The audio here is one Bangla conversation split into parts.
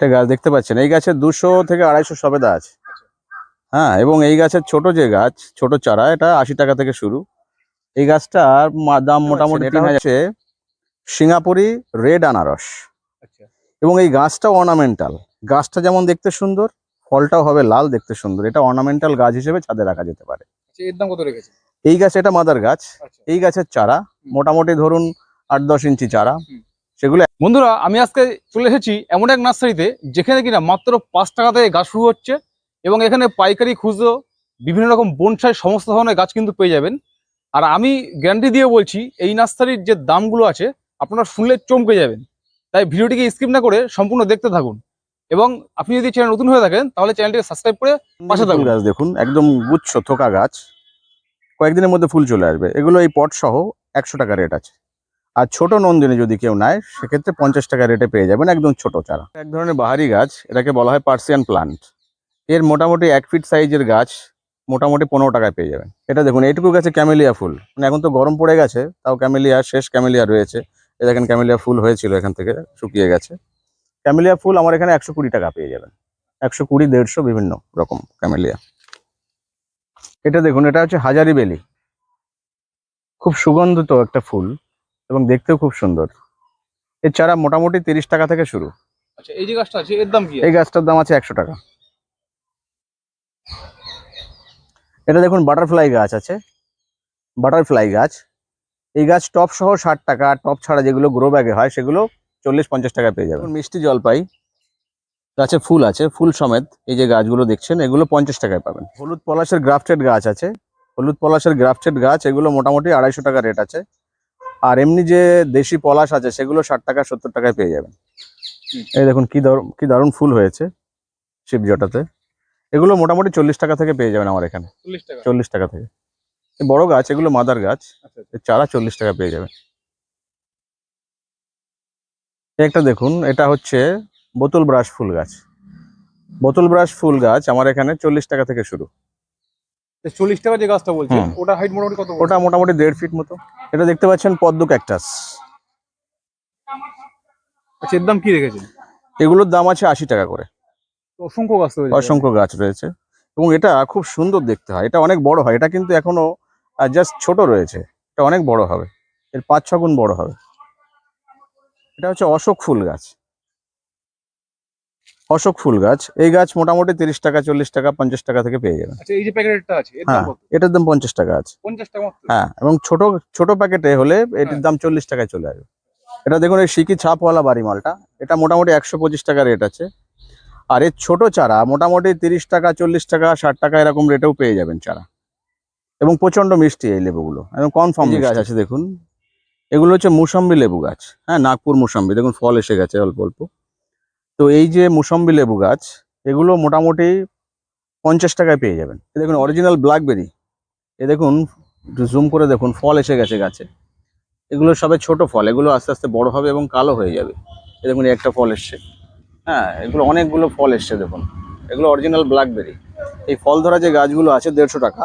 একটা গাছ দেখতে পাচ্ছেন। এই গাছের দুশো থেকে আড়াইশো সবেদা আছে। হ্যাঁ এবং এই গাছের ছোট যে গাছ ছোট চারা এটা আশি টাকা থেকে শুরু। এই গাছটার দাম মোটামুটি এটা হচ্ছে সিঙ্গাপুরি রেড আনারস। আচ্ছা। এবং এই গাছটা অর্নামেন্টাল। গাছটা যেমন দেখতে সুন্দর ফলটাও হবে লাল দেখতে সুন্দর। এটা অর্নামেন্টাল গাছ হিসেবে ছাদে রাখা যেতে পারে। আচ্ছা এর দাম কত রেখেছে এই গাছ এটা মাদার গাছ। আচ্ছা। এই গাছের চারা মোটামুটি ধরুন আট দশ ইঞ্চি চারা। সেগুলো বন্ধুরা আমি আজকে চলে এসেছি এমন এক নার্সারিতে যেখানে কিনা মাত্র পাঁচ টাকা থেকে গাছ শুরু হচ্ছে এবং এখানে পাইকারি খুচরো বিভিন্ন রকম বনসাই সমস্ত ধরনের গাছ কিন্তু পেয়ে যাবেন। আর আমি গ্যারান্টি দিয়ে বলছি এই নার্সারির যে দামগুলো আছে আপনারা শুনলে চমকে যাবেন। তাই ভিডিওটিকে স্কিপ না করে সম্পূর্ণ দেখতে থাকুন। এবং আপনি যদি চ্যানেল নতুন হয়ে থাকেন তাহলে চ্যানেলটিকে সাবস্ক্রাইব করে পাশে থাকুন। গাছ দেখুন একদম গুচ্ছ থোকা গাছ। কয়েকদিনের মধ্যে ফুল চলে আসবে। এগুলো এই পট সহ একশো টাকা রেট আছে। আর ছোট নন্দিনী যদি কেউ নেয়, সেক্ষেত্রে পঞ্চাশ টাকা রেটে পেয়ে যাবেন একদম ছোট চারা। এক ধরনের বাহারি গাছ, এটাকে বলা হয় পার্সিয়ান প্লান্ট এর মোটামুটি এক ফিট সাইজের গাছ, মোটামুটি পনেরো টাকায় পেয়ে যাবেন। এটা দেখুন, এইটুকু গাছে ক্যামেলিয়া ফুল। মানে এখন তো গরম পড়ে গেছে, তাও ক্যামেলিয়া শেষ ক্যামেলিয়া রয়েছে। এ দেখেন ক্যামেলিয়া ফুল হয়েছিল এখান থেকে, শুকিয়ে গেছে। ক্যামেলিয়া ফুল আমার এখানে একশো কুড়ি টাকা পেয়ে যাবেন। একশো কুড়ি, দেড়শো বিভিন্ন রকম ক্যামেলিয়া এটা দেখুন, এটা হচ্ছে হাজারি বেলি খুব সুগন্ধিত একটা ফুল। এবং দেখতেও খুব সুন্দর। এর চারা মোটামুটি তিরিশ টাকা থেকে শুরু। আচ্ছা এই যে গাছটা আছে এর দাম কি? এই গাছটার দাম আছে একশো টাকা। এটা দেখুন বাটারফ্লাই গাছ আছে। বাটারফ্লাই গাছ। এই গাছ টপ সহ ষাট টাকা আর টপ ছাড়া যেগুলো গ্রো ব্যাগে হয় সেগুলো চল্লিশ পঞ্চাশ টাকা পেয়ে যাবেন। মিষ্টি জলপাই গাছে ফুল আছে ফুল সমেত এই যে গাছগুলো দেখছেন এগুলো পঞ্চাশ টাকায় পাবেন। হলুদ পলাশের গ্রাফটেড গাছ আছে। হলুদ পলাশের গ্রাফটেড গাছ এগুলো মোটামুটি আড়াইশো টাকা রেট আছে। আর এমনি যে দেশি পলাশ আছে সেগুলো ষাট টাকা সত্তর টাকায় পেয়ে যাবেন। এই দেখুন কি দারুণ কি দারুণ ফুল হয়েছে শিবজটাতে। এগুলো মোটামুটি চল্লিশ টাকা থেকে পেয়ে যাবেন আমার এখানে। চল্লিশ টাকা। থেকে। বড় গাছ এগুলো মাদার গাছ আচ্ছা চারা চল্লিশ টাকা পেয়ে যাবেন। একটা দেখুন এটা হচ্ছে বোতল ব্রাশ ফুল গাছ। বোতল ব্রাশ ফুল গাছ আমার এখানে চল্লিশ টাকা থেকে শুরু। চল্লিশ টাকা যে গাছটা বলছে। ওটা হাইট মোটামুটি কত ওটা মোটামুটি দেড় ফিট মতো। এটা দেখতে পাচ্ছেন পদ্ম ক্যাকটাস আচ্ছা এর দাম কি রেখেছেন? এগুলোর দাম আছে আশি টাকা করে। অসংখ্য গাছ রয়েছে। অসংখ্য গাছ রয়েছে। এবং এটা খুব সুন্দর দেখতে হয়। এটা অনেক বড় হয়। এটা কিন্তু এখনও জাস্ট ছোট রয়েছে। এটা অনেক বড় হবে। এর পাঁচ ছ গুণ বড় হবে। এটা হচ্ছে অশোক ফুল গাছ। অশোক ফুল গাছ। এই গাছ মোটামুটি তিরিশ টাকা চল্লিশ টাকা পঞ্চাশ টাকা থেকে পেয়ে যাবেন। আচ্ছা এই যে প্যাকেটটা আছে হ্যাঁ এটার দাম পঞ্চাশ টাকা আছে। পঞ্চাশ টাকা হ্যাঁ এবং ছোট ছোট প্যাকেটে হলে এটির হ্যাঁ। দাম চল্লিশ টাকায় চলে আসবে। এটা দেখুন এই সিকি ছাপওয়ালা বাড়ি মালটা। এটা মোটামুটি একশো পঁচিশ টাকা রেট আছে। আর এর ছোট চারা মোটামুটি তিরিশ টাকা চল্লিশ টাকা ষাট টাকা এরকম রেটেও পেয়ে যাবেন চারা। এবং প্রচণ্ড মিষ্টি এই লেবুগুলো। এবং কনফার্ম গাছ আছে দেখুন। এগুলো হচ্ছে মুসাম্বি লেবু গাছ। হ্যাঁ নাগপুর মুসাম্বি। দেখুন ফল এসে গেছে অল্প অল্প। তো এই যে মুসম্বি লেবু গাছ এগুলো মোটামুটি পঞ্চাশ টাকায় পেয়ে যাবেন। এ দেখুন অরিজিনাল ব্ল্যাকবেরি এ দেখুন জুম করে দেখুন ফল এসে গেছে গাছে। এগুলো সবে ছোট ফল এগুলো আস্তে আস্তে বড় হবে এবং কালো হয়ে যাবে। এই দেখুন একটা ফল এসছে। হ্যাঁ এগুলো অনেকগুলো ফল এসছে দেখুন। এগুলো অরিজিনাল ব্ল্যাকবেরি এই ফল ধরা যে গাছগুলো আছে দেড়শো টাকা।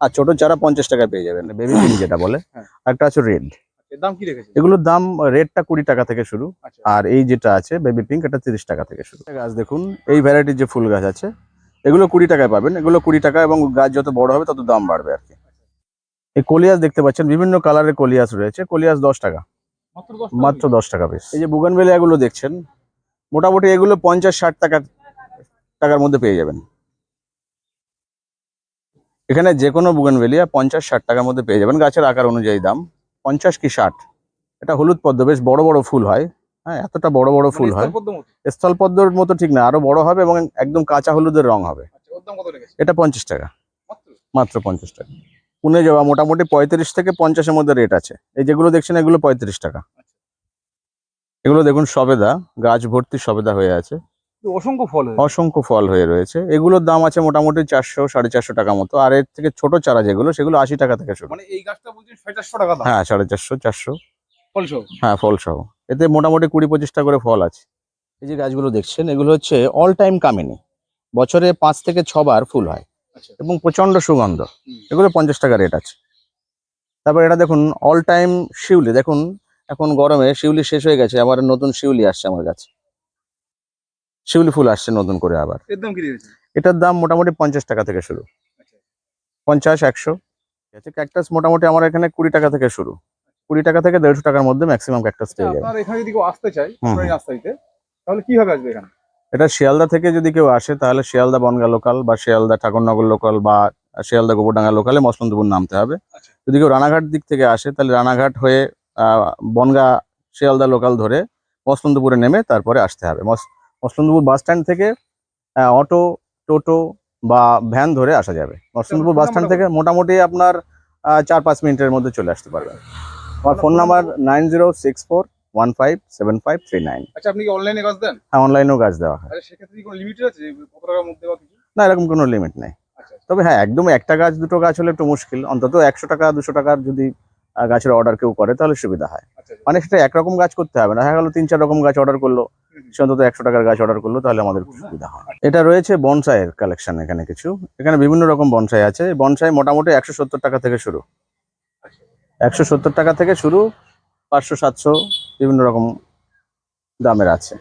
আর ছোট চারা পঞ্চাশ টাকায় পেয়ে যাবেন বেবি যেটা বলে হ্যাঁ। আর একটা আছে রেড দাম কি রেখেছেন? এগুলোর দাম রেডটা কুড়ি টাকা থেকে শুরু। আচ্ছা। আর এই যেটা আছে বেবি পিঙ্ক এটা তিরিশ টাকা থেকে শুরু। গাছ দেখুন এই ভ্যারাইটির যে ফুল গাছ আছে এগুলো কুড়ি টাকায় পাবেন। এগুলো কুড়ি টাকা এবং গাছ যত বড় হবে তত দাম বাড়বে আর কি। এই কলিয়াস দেখতে পাচ্ছেন বিভিন্ন কালারের কলিয়াস রয়েছে। কলিয়াস দশ টাকা। মাত্র দশ টাকা পিস? এই যে বুগানবেলিয়া গুলো দেখছেন মোটামুটি এগুলো পঞ্চাশ ষাট টাকা টাকার মধ্যে পেয়ে যাবেন। এখানে যে কোনো বুগানবেলিয়া পঞ্চাশ ষাট টাকার মধ্যে পেয়ে যাবেন। গাছের আকার অনুযায়ী দাম। পঞ্চাশ কি ষাট? এটা হলুদ পদ্ম বেশ বড় বড় ফুল হয়। হ্যাঁ এতটা বড় বড় ফুল হয়। স্থল পদ্মর মতো ঠিক না আরও বড় হবে এবং একদম কাঁচা হলুদের রং হবে। আচ্ছা এটা পঞ্চাশ টাকা। মাত্র? পঞ্চাশ টাকা। পুনে যাওয়া মোটামুটি পঁয়ত্রিশ থেকে পঞ্চাশের মধ্যে রেট আছে। এই যেগুলো দেখছেন এগুলো পঁয়ত্রিশ টাকা। এগুলো দেখুন সবেদা গাছ ভর্তি সবেদা হয়ে আছে। অসংখ্য ফল অসংখ্য ফল হয়ে রয়েছে। এগুলোর দাম আছে মোটামুটি চারশো সাড়ে চারশো টাকা মতো। আর এর থেকে ছোট চারা যেগুলো সেগুলো আশি টাকা থেকে শুরু। মানে এই গাছটা বলছেন সাড়ে চারশো টাকা হ্যাঁ সাড়ে চারশো চারশো। ফল সহ হ্যাঁ ফল সহ এতে মোটামুটি কুড়ি পঁচিশটা করে ফল আছে। এই যে গাছগুলো দেখছেন এগুলো হচ্ছে অল টাইম কামিনি। বছরে পাঁচ থেকে ছবার ফুল হয়। আচ্ছা। এবং প্রচণ্ড সুগন্ধ। এগুলো পঞ্চাশ টাকা রেট আছে। তারপর এটা দেখুন অল টাইম শিউলি। দেখুন এখন গরমে শিউলি শেষ হয়ে গেছে। আবার নতুন শিউলি আসছে আমার কাছে। শিউলি ফুল আসছে নতুন করে আবার। কি এটার দাম মোটামুটি পঞ্চাশ টাকা থেকে শুরু। আচ্ছা। পঞ্চাশ একশো। আছে ক্যাকটাস মোটামুটি আমার এখানে কুড়ি টাকা থেকে শুরু। কুড়ি টাকা থেকে দেড়শো টাকার মধ্যে ম্যাক্সিমাম ক্যাকটাস পেয়ে যাবে আপনার এখানে যদি কেউ আসতে হুম। তাহলে কীভাবে আসবে এখানে? এটা শিয়ালদা থেকে যদি কেউ আসে তাহলে শিয়ালদা বনগা লোকাল বা শিয়ালদা ঠাকুরনগর লোকাল বা শিয়ালদা গোবরডাঙ্গা লোকালে মসলন্দপুর নামতে হবে। আচ্ছা। যদি কেউ রানাঘাট দিক থেকে আসে তাহলে রানাঘাট হয়ে আহ, বনগা শিয়ালদা লোকাল ধরে মসলন্দপুরে নেমে তারপরে আসতে হবে। মস- মসলন্দপুর বাস স্ট্যান্ড থেকে অটো টোটো বা ভ্যান ধরে আসা যাবে। মসলন্দপুর বাস স্ট্যান্ড থেকে মোটামুটি আপনার চার পাঁচ মিনিটের মধ্যে চলে আসতে পারবেন। আমার phone number nine zero six four one five seven five three nine. আচ্ছা আপনি কি অনলাইনে গাছ দেন? হ্যাঁ অনলাইনেও গাছ দেওয়া হয়। আচ্ছা সেক্ষেত্রে কোনো লিমিটেড আছে? কত টাকার মধ্যে না এরকম কোনো লিমিট নেই। আচ্ছা আচ্ছা। তবে হ্যাঁ একদম একটা গাছ দুটো গাছ হলে একটু মুশকিল। অন্তত একশো টাকা দুশো টাকার যদি গাছের অর্ডার কেউ করে তাহলে সুবিধা হয়। মানে সেটা একরকম গাছ করতে হবে না। দেখা গেলো তিন চার রকম গাছ অর্ডার করল। সে অন্তত একশো টাকার গাছ অর্ডার করল, তাহলে আমাদের সুবিধা হয়। এটা রয়েছে বনসাইয়ের কালেকশন এখানে কিছু। এখানে বিভিন্ন রকম বনসাই আছে। বনসাই মোটামুটি একশো সত্তর টাকা থেকে শুরু। একশো সত্তর টাকা থেকে শুরু, পাঁচশো সাতশো বিভিন্ন রকম দামের আছে।